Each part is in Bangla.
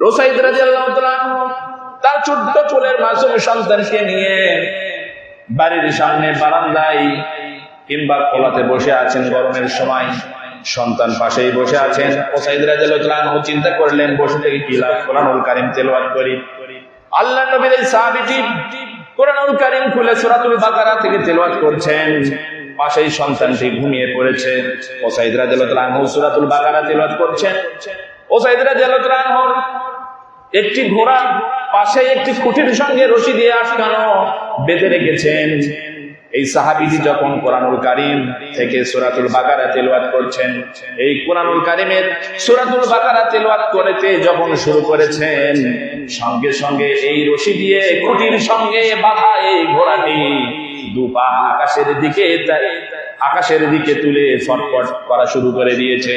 রোসাইদ রাদিয়াল্লাহু তাআলা তার ছোট্ট চুলের মাসুম সন্তানকে নিয়ে বাড়ির সামনে বারান্দায় কিংবা খোলাতে বসে আছেন গরমের সময়। সন্তান পাশেই বসে আছেন। ওসাইদ তাআলা আনহু চিন্তা করলেন, বসে থেকে কি লাভ? কোরআনুল কারীম তেলাওয়াত করি। আল্লাহ নবীর এই সাহাবীটি কোরআনুল কারিম খুলে সূরাতুল বাকারা থেকে তেলাওয়াত করছেন। পাশেই সন্তানটি ঘুমিয়ে পড়েছে। ওসাইদ তাআলা আনহু সূরাতুল বাকারা তেলাওয়াত করছেন। ওসাইদ তাআলা আনহুর একটি ঘোড়া পাশে একটি খুঁটির সঙ্গে রশি দিয়ে আটকানো বেঁধে রেখেছেন এই সাহাবিজি যখন কোরআনুল কারিম থেকে সুরাতুল বাকারা তেলাওয়াত করছেন, এই কোরআনুল কারিমের সুরাতুল বাকারা তেলাওয়াত করেতে যখন শুরু করেছেন, সঙ্গে সঙ্গে এই রশি দিয়ে খুঁটির সঙ্গে বাঁধা এই ঘোড়াটি দুপা আকাশের দিকে আকাশের দিকে তুলে ছটফট করা শুরু করে দিয়েছে।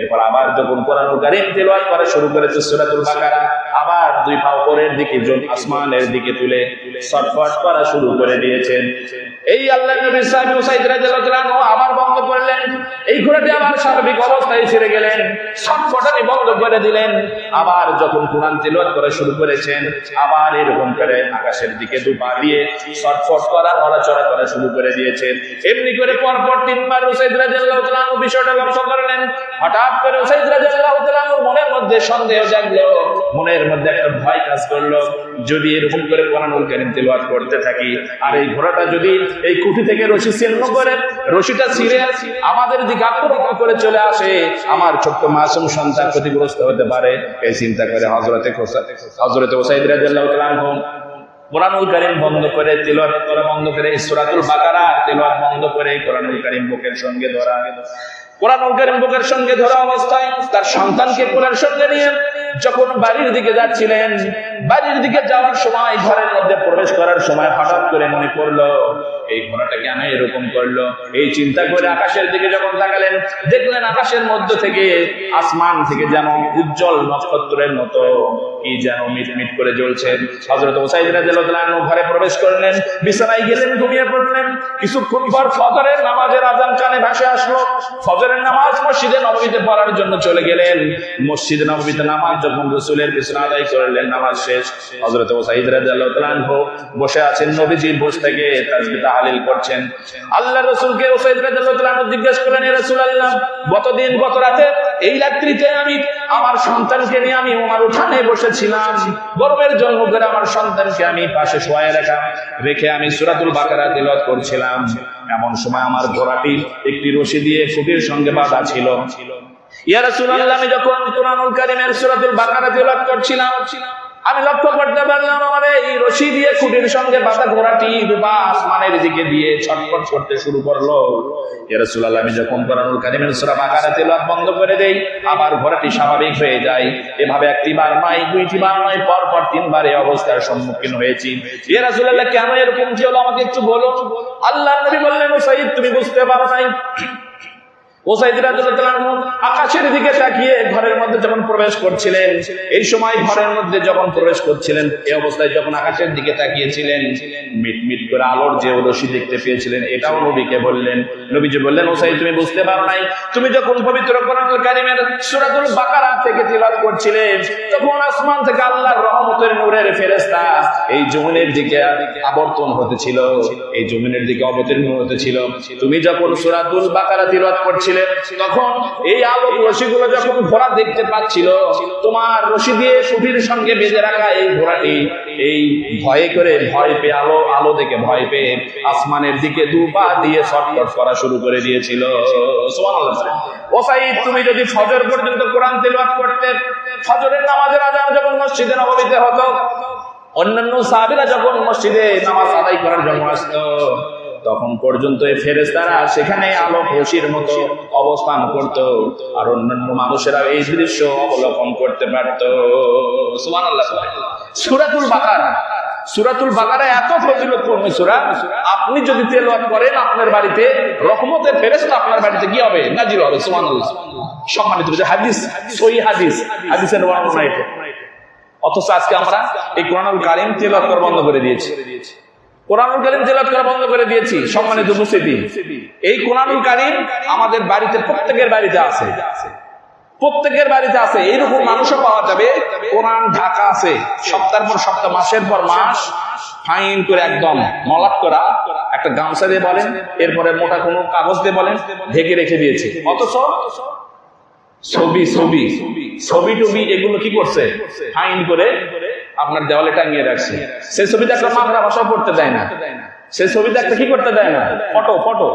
এরপর আবার যখন কোরআনুল কারীম তেলাওয়াত করা শুরু করেছে সূরাতুল বাকারা আবার দুই পা উপরের দিকে জন আসমানের দিকে তুলে ছটফট করা শুরু করে দিয়েছেন। এই আল্লাহ নবী সাহেব উসাইদ রাদিয়াল্লাহু তাআলা আবার বন্ধ করলেন। এই ঘোড়াটি আবার স্বাভাবিক অবস্থায় ফিরে গেলেন ছটফটানি বন্ধ করে দিলেন। আবার যখন কোরআন তেলাওয়াত করা শুরু করেছেন, আবার এরকম করে আকাশের দিকে দু পা দিয়ে ছটফট করা, নড়াচড়া করা শুরু করে দিয়েছেন। এমনি করে পরপর তিনবার উসাইদ রাদিয়াল্লাহু তাআলা বিষয়টা লক্ষ্য করলেন। হঠাৎ করে উসাইদ রাদিয়াল্লাহু মনের মধ্যে সন্দেহ জাগলো, মনের মধ্যে একটা ভয় কাজ করল, যদি এরকম করে কোরআনুল কারীম তেলাওয়াত করতে থাকি, আর এই ঘোড়াটা যদি এই কুঠি থেকে রশি ছিন্ন করে, রশিটা ছিঁড়ে আমাদের দিকে আক্রমণ করে চলে আসে, আমার ছোট্ট মাসুম সন্তান ক্ষতিগ্রস্ত হতে পারে, এই চিন্তা করে হজরতে হজরতে ওসাইদ রাদিয়াল্লাহু তাআলা কোরআনুল কারীম বন্ধ করে, তেলাওয়াত করা বন্ধ করে সূরাতুল বাকারা তেলাওয়াত বন্ধ করে কোরআনুল কারীম বুকের সঙ্গে ধরা। কোরআনুল কারীম বুকের সঙ্গে ধরা অবস্থায় তার সন্তানকে কোলের সঙ্গে নিয়ে যখন বাড়ির দিকে যাচ্ছিলেন বাড়ির দিকে যাওয়ার সময়, ঘরের মধ্যে প্রবেশ করার সময় হঠাৎ করে মনে পড়ল, এই ঘোড়াটা কেন এরকম করল? এই চিন্তা করে আকাশের দিকে যখন তাকালেন, দেখলেন আকাশের মধ্য থেকে আসমান থেকে যেন উজ্জ্বল নক্ষত্রের মতো কি যেন মিটমিট করে জ্বলছে। হজরত ওসাইদ তাআলা ঘরে প্রবেশ করলেন, বিছানায় গেলেন, ঘুমিয়ে পড়লেন। কিছুক্ষণ পর ফজরের নামাজের আজান কানে ভাসে আসলো। ফজরের নামাজ মসজিদে নববীতে পড়ার জন্য চলে গেলেন। মসজিদে নববীতে নামাজ যখন রাসূলের পিছনে আদায় করলেন, নামাজ শেষ। হযরত ওসাইদ রাদিয়াল্লাহু তাআলা আনহু বসে আছেন নবীজির বসে থেকে তাসবিহ তাহলিল করছেন। আল্লাহ রাসূলকে ওসাইদ রাদিয়াল্লাহু তাআলা জিজ্ঞেস করলেন ইয়া রাসূলুল্লাহ, গতদিন, গত রাতে এই রাত্রিতে আমি আমার সন্তানকে নিয়ে আমি ওমার উঠানে বসেছিলাম। গরমের জন্য করে আমার সন্তানকে আমি পাশে শোয়ায় রাখা রেখে আমি সূরাতুল বাকারা তেলাওয়াত করছিলাম। এমন সময় আমার ঘোড়াটি একটি রশি দিয়ে খুঁটির সঙ্গে বাঁধা ছিল। ইয়া রাসূলুল্লাহ, আমি যখন কোরআনুল কারীমের সূরাতুল বাকারা তেলাওয়াত করছিলাম আমি লক্ষ্য করতে পারলাম, আমার এই রশি দিয়ে খুঁটির সঙ্গে বাঁধা ঘোড়াটি দুপা আসমানের দিকে দিয়ে ছটফট করতে শুরু করল। আমি বন্ধ করে আবার স্বাভাবিক হয়ে যায়। এভাবে একটি বার পর পর তিনবার এই সম্মুখীন হয়েছি। হলো আমাকে একটু বলুন? আল্লাহ নবী বললেন তুমি বুঝতে পারো নাই। আকাশের দিকে তাকিয়ে ঘরের মধ্যে যখন প্রবেশ করছিলেন, এই সময় ঘরের মধ্যে যখন প্রবেশ করছিলেন, এই অবস্থায় যখন আকাশের দিকে তাকিয়েছিলেন মিট মিট করে আলোর যে রশি দেখতে পেয়েছিলেন, এটাও নবীকে বললেন। নবীজি বললেন, ওসাইদ, তুমি বুঝতে পারো নাই, তুমি যখন পবিত্র কোরআনুল সূরাতুল বাকারা থেকে তিলাওয়াত করছিলে তখন আসমান থেকে আল্লাহর রহমতের নূরের ফেরেশতা এই জমিনের দিকে আবর্তন হতেছিল এই জমিনের দিকে অবতীর্ণ হতেছিল তুমি যখন সূরাতুল বাকারা তিলাওয়াত করছিলে তখন এই আলোক রশিগুলো যখন ঘোড়া দেখতে পাচ্ছিল, তোমার রশি দিয়ে সুফির সঙ্গে বেঁধে রাখা এই ঘোড়াটি এই ভয়ে করে ভয় পেয়ে আলো আলো দেখে ভয় পেয়ে আসমানের দিকে দু পা দিয়ে ছটফট করা শুরু করে দিয়েছিল। সুবহানাল্লাহ। ও সাইদ, তুমি যদি ফজর পর্যন্ত কোরআন তেলাওয়াত করতে, ফজরের নামাজের আজান যখন মসজিদে নববীতে হতো, অন্যান্য সাহাবীরা যখন মসজিদে নামাজ আদায় করার জন্য আসতো তখন পর্যন্ত এই ফেরেস্তারা সেখানে আলোক রশির মতো অবস্থান করত। আর অন্যান্য মানুষেরা এই দৃশ্য অবলোকন করতে পারত। সুবহানাল্লাহ। সূরাতুল বাকারা। সুরাতুল বাকারা এত ফজিলতপূর্ণ সূরা। আপনি যদি তেলাওয়াত করেন, আপনার বাড়িতে রহমতের ফেরেশতা আপনার বাড়িতে কি হবে? নাজিল হবে, সুবহানাল্লাহ। সম্মানিত হাদিস, সহি হাদিস, হাদিসের বর্ণনা অথচ আজকে আমরা এই কোরআনুল কারিম করা বন্ধ করে দিয়েছি। কোরআনুল কারিম তেলাওয়াত করা বন্ধ করে দিয়েছি। সম্মানিত উপস্থিতি। এই কোরআনুল কারিম আমাদের বাড়িতে প্রত্যেকের বাড়িতে আছে। প্রত্যেকের বাড়িতে আছে। এইরকম মানুষও পাওয়া যাবে। কোরআন ঢাকা আছে। সপ্তাহের পর সপ্তাহ, মাসের পর মাস ফাইন করে একদম মলাট করা। একটা গামছা দিয়ে বলেন, এরপরে মোটা কোনো কাগজ দিয়ে বলেন, ঢেকে রেখে দিয়েছে। অথচ ছবি ছবি ছবি টবি এগুলো কি করছে? ফাইন করে আপনার দেওয়ালে টাঙিয়ে রাখছে। সেই ছবিতে একটা মাগরা ভাষা পড়তে দেয় না। সেই ছবিতে একটা কি করতে দেয় না? Photo photo.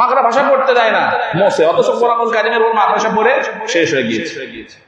মাগরা ভাষা পড়তে দেয় না। মোসে, অথচ কোরআন কারিমের ওর ভাষা পড়ে শেষ হয়ে গিয়েছে।